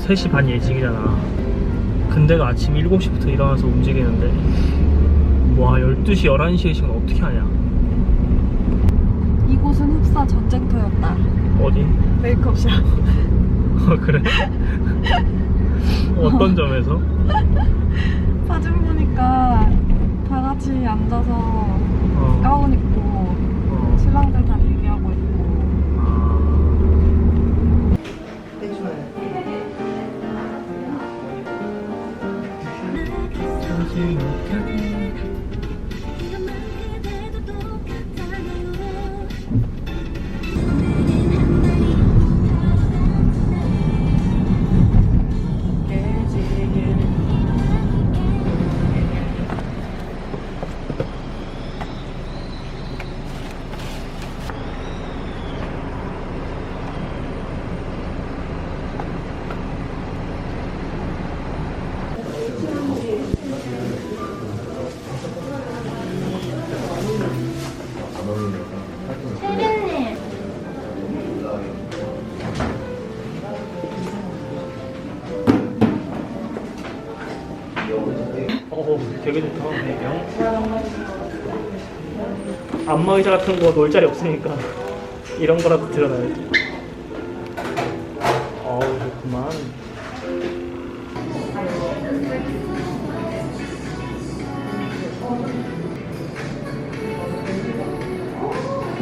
우리가 3시 반 예식이잖아. 근데가 아침 7시부터 일어나서 움직이는데 와 12시, 11시에 시간 어떻게 하냐? 이곳은 흡사 전쟁터였다. 어디? 메이크업샵. 어, 그래? 어떤 점에서? 사진 보니까 다 같이 앉아서 어, 가운 입고 어. 신랑들 다 어, 좋다. 배경. 안마 의자 같은 거 놓을 자리 없으니까 이런 거라도 들어놔야지. 어우, 좋구만.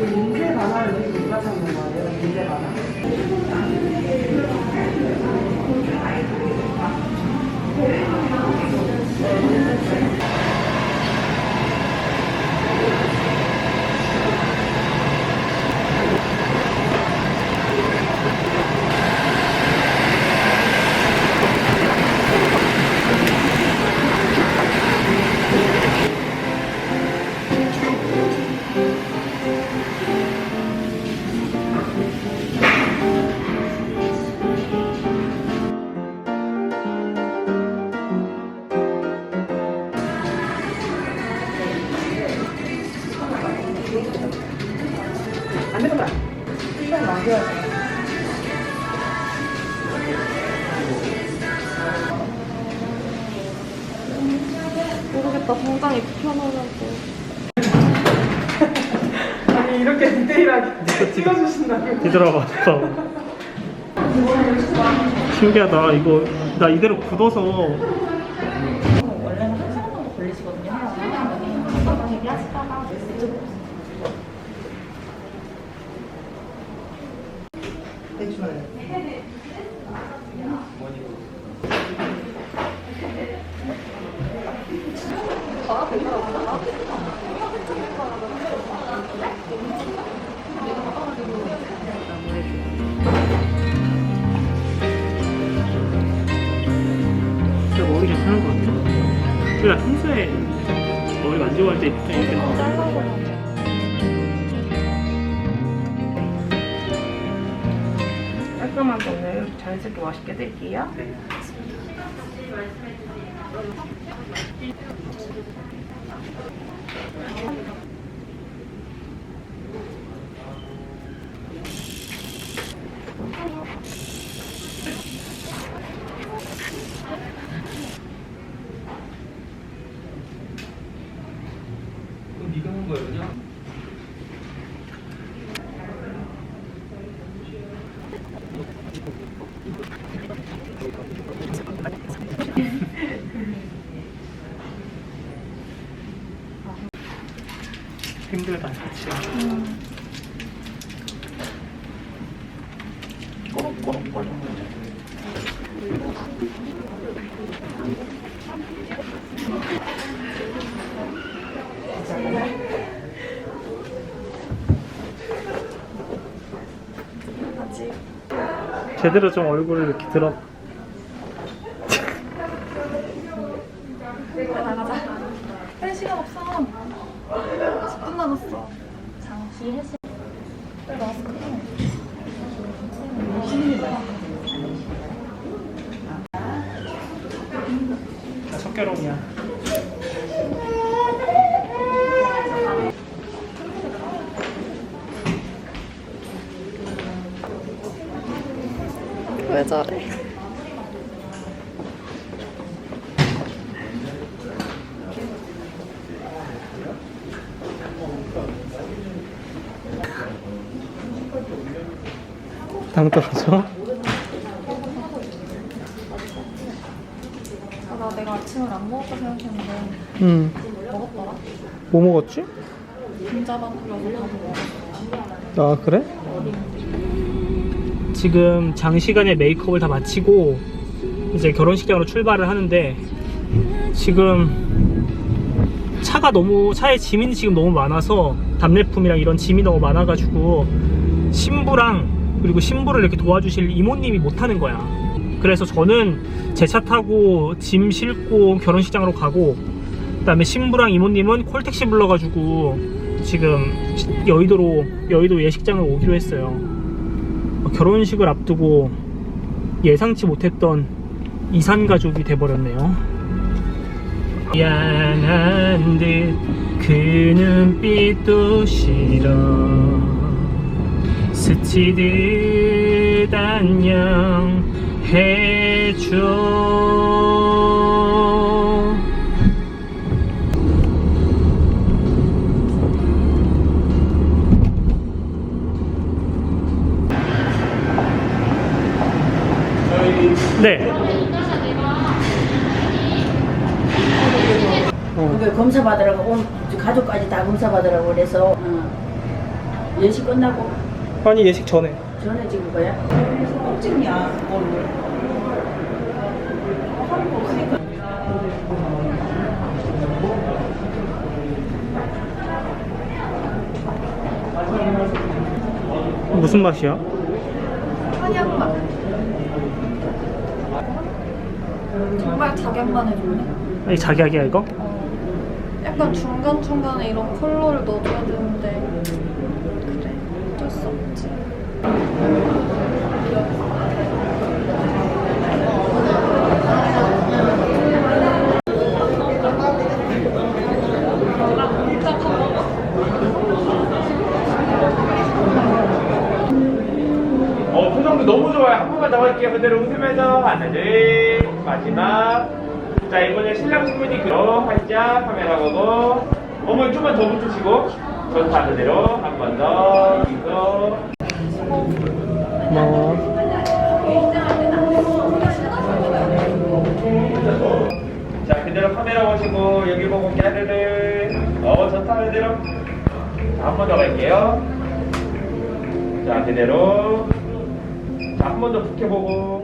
인쇄 만화를 누가 찾 모르겠다 정장이 굽혀놓으려고 아니 이렇게 디테일하게 찍어주신다고. 뒤돌아봐. 신기하다. 이거 나 이대로 굳어서 원래는 한 시간 정도 걸리시거든요. 한번 얘기하시다가 대충 해. 진짜 그냥 평소에 머리 만지고 할때좀 이렇게 깔끔한 오늘 자연스럽게 맛있게 드릴게요. 네가 한 거야 그냥? 힘들다, 그치? 아직 제대로 좀 얼굴을 이렇게 들어. 나가자 할 시간 없어 10분 남았어 잠시 해시 빨리 마스크 나 석결홍이야. 왜 저래? 당 떨어져? 아, 나 내가 아침을 안 먹었다 생각했는데 응. 먹었더라. 뭐 먹었지? 감자밥 끓여서 다 먹었어. 아 그래? 지금 장시간의 메이크업을 다 마치고 이제 결혼식장으로 출발을 하는데 지금 차가 너무 차에 짐이 지금 너무 많아서 답례품이랑 이런 짐이 너무 많아가지고 신부랑 그리고 신부를 이렇게 도와주실 이모님이 못 타는 거야. 그래서 저는 제 차 타고 짐 싣고 결혼식장으로 가고 그다음에 신부랑 이모님은 콜택시 불러가지고 지금 여의도로 여의도 예식장을 오기로 했어요. 어, 결혼식을 앞두고 예상치 못했던 이산 가족이 돼버렸네요. 미안한 듯 그 눈빛도 싫어 스치듯 안녕 해줘 네. 그게 검사 받으라고 온 가족까지 다 검사 받으라고 그래서 어. 예식 끝나고 아니 예식 전에 전에 찍은 거야? 찍냐 오늘 무슨 맛이야? 한약 맛. 정말 작약만 해줬네. 아니 자기야기야 이거? 어, 약간 중간중간에 이런 컬러를 넣어줘야 되는데 없지 어, 표정도 너무 좋아요. 한 번만 더 할게요. 그대로 웃으면서 하나, 둘, 마지막. 자, 이번에 신랑 신부님 그로 활짝 카메라 보고 어머니 좀만 더 붙으시고 좋다 그대로 한 번 더. 이거. 고마워 자, 그대로 카메라 보시고 여기 보고 깨르르. 어, 좋다 그대로. 한 번 더 갈게요. 자, 그대로. 자, 한 번 더 붙여보고.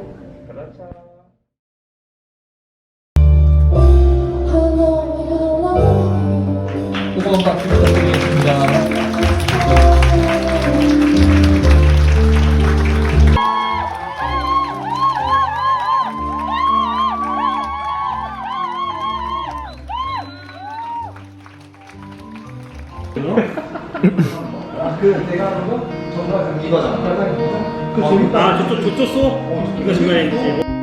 아. 아 저쪽 저쪽 쏘? 이거 중간에 있지